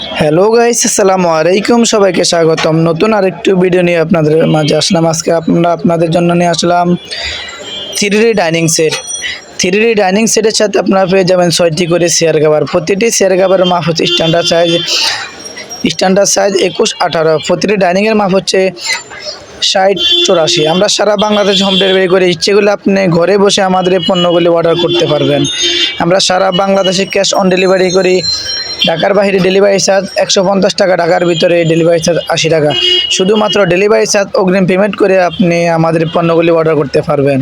Hello guys আসসালামু আলাইকুম। সবাইকে স্বাগতম। নতুন আরেকটু ভিডিও নিয়ে আপনাদের মাঝে আসলাম। আজকে আমরা আপনাদের জন্য নিয়ে আসলাম three D dining set three D dining সেটের সাথে আপনারা পেয়ে যাবেন ছয়টি করে চেয়ার কাভার প্রতিটি চেয়ার কাভারের মাপ হচ্ছে স্ট্যান্ডার্ড সাইজ স্ট্যান্ডার্ড সাইজ একুশ আঠারো। প্রতিটি ডাইনিংয়ের মাপ হচ্ছে ষাট চৌরাশি। আমরা সারা বাংলাদেশ হোম ডেলিভারি করে ইচ্ছেগুলো আপনি ঘরে বসে আমাদের এই পণ্যগুলি অর্ডার করতে পারবেন। আমরা সারা বাংলাদেশে ক্যাশ অন ডেলিভারি করি। ঢাকার বাইরে ডেলিভারি চার্জ একশো পঞ্চাশ টাকা, ঢাকার ভিতরে ডেলিভারি চার্জ আশি টাকা। শুধুমাত্র ডেলিভারি চার্জ অগ্রিম পেমেন্ট করে আপনি আমাদের পণ্যগুলি অর্ডার করতে পারবেন।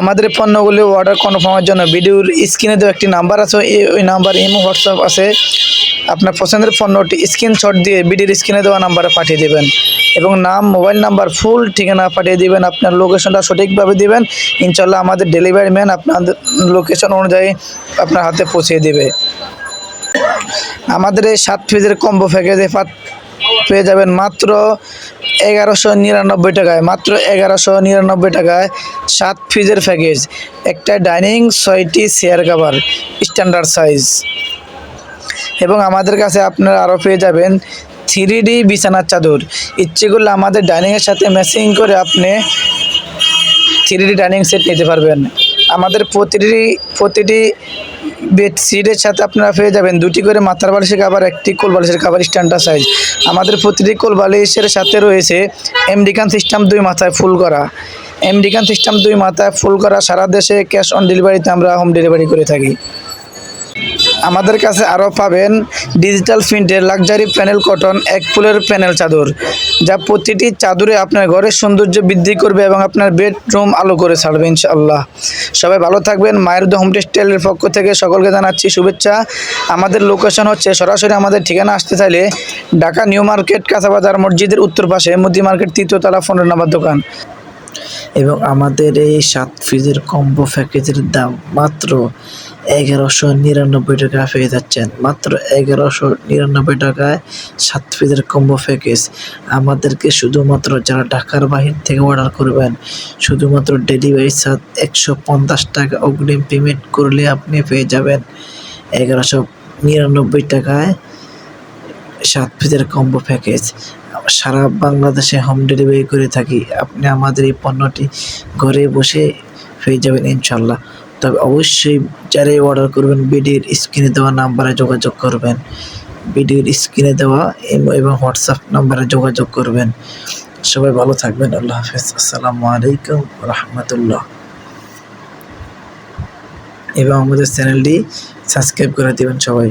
আমাদের পণ্যগুলি অর্ডার কনফার্মের জন্য ভিডিওর স্ক্রিনে দেওয়া একটি নাম্বার আছে ওই নাম্বার ইমো, হোয়াটসঅ্যাপ আছে। আপনার পছন্দের পণ্যটি স্ক্রিনশট দিয়ে ভিডিওর স্ক্রিনে দেওয়া নাম্বারে পাঠিয়ে দেবেন। এবং নাম মোবাইল নাম্বার ফুল ঠিকানা পাঠিয়ে দিবেন, আপনার লোকেশনটা সঠিকভাবে দিবেন। ইনশাল্লাহ আমাদের ডেলিভারি ম্যান আপনাদের লোকেশন অনুযায়ী আপনার হাতে পৌঁছে দেবে। আমাদের এই সাত পিসের কম্বো প্যাকেজে পেয়ে যাবেন মাত্র এগারোশো নিরানব্বই টাকায়, মাত্র এগারোশো নিরানব্বই টাকায় সাত পিসের প্যাকেজ একটা ডাইনিং ছয়টি চেয়ার কাভার স্ট্যান্ডার্ড সাইজ এবং আমাদের কাছে আপনারা আরও পেয়ে যাবেন থ্রি ডি বিছানার চাদর। ইচ্ছে করলে আমাদের ডাইনিংয়ের সাথে ম্যাচিং করে আপনি থ্রি ডি ডাইনিং সেট নিতে পারবেন। আমাদের প্রতিটি প্রতিটি বেডশিটের সাথে আপনারা পেয়ে যাবেন। দুটি করে মাথার বালিশের কাবার একটি কোল বালিশের কাবার স্ট্যান্ডার সাইজ আমাদের প্রতিটি কোল বালিশের সাথে রয়েছে এমডিকান সিস্টেম দুই মাথায় ফুল করা। এমডিকান সিস্টেম দুই মাথায় ফুল করা। সারা দেশে ক্যাশ অন ডেলিভারিতে আমরা হোম ডেলিভারি করে থাকি। আমাদের কাছে আরও পাবেন ডিজিটাল প্রিন্টের লাক্সারি প্যানেল কটন এক ফুলের প্যানেল চাদর, যা প্রতিটি চাদরে আপনার ঘরের সৌন্দর্য বৃদ্ধি করবে এবং আপনার বেডরুম আলো করে ছাড়বে, ইনশাআল্লাহ। সবাই ভালো থাকবেন। মায়ের হোম টেক্সটাইলের পক্ষ থেকে সকলকে জানাচ্ছি শুভেচ্ছা। আমাদের লোকেশন হচ্ছে সরাসরি আমাদের ঠিকানা আসতে চাইলে ঢাকা নিউ মার্কেট কাঁচাবাজার মসজিদের উত্তর পাশে, মোদি মার্কেট তৃতীয়তলা ফোনের নাম্বার দোকান। এবং আমাদের এই সাত ফ্রিজের কম্বো প্যাকেজের দাম মাত্র এগারোশো নিরানব্বই টাকা পেয়ে যাচ্ছেন। মাত্র এগারোশো নিরানব্বই টাকায় সাত ফ্রিজের কম্বো প্যাকেজ আমাদেরকে শুধুমাত্র যারা ঢাকার বাহির থেকে অর্ডার করবেন, শুধুমাত্র ডেলিভারি চার্জ একশো পঞ্চাশ টাকা অগ্রিম পেমেন্ট করলে আপনি পেয়ে যাবেন এগারোশো নিরানব্বই টাকায় সাত পিসের কম্বো প্যাকেজ সারা বাংলাদেশে হোম ডেলিভারি করে থাকি। আপনি আমাদের এই পণ্যটি ঘরে বসে পেয়ে যাবেন ইনশাল্লাহ। তবে অবশ্যই যারাই অর্ডার করবেন বিডির স্ক্রিনে দেওয়া নাম্বারে যোগাযোগ করবেন। বিডির স্ক্রিনে দেওয়া এবং হোয়াটসঅ্যাপ নাম্বারে যোগাযোগ করবেন। সবাই ভালো থাকবেন। আল্লাহ হাফেজ। আসসালামু আলাইকুম রহমতুল্লাহ এবং আমাদের চ্যানেলটি সাবস্ক্রাইব করে দেবেন সবাই।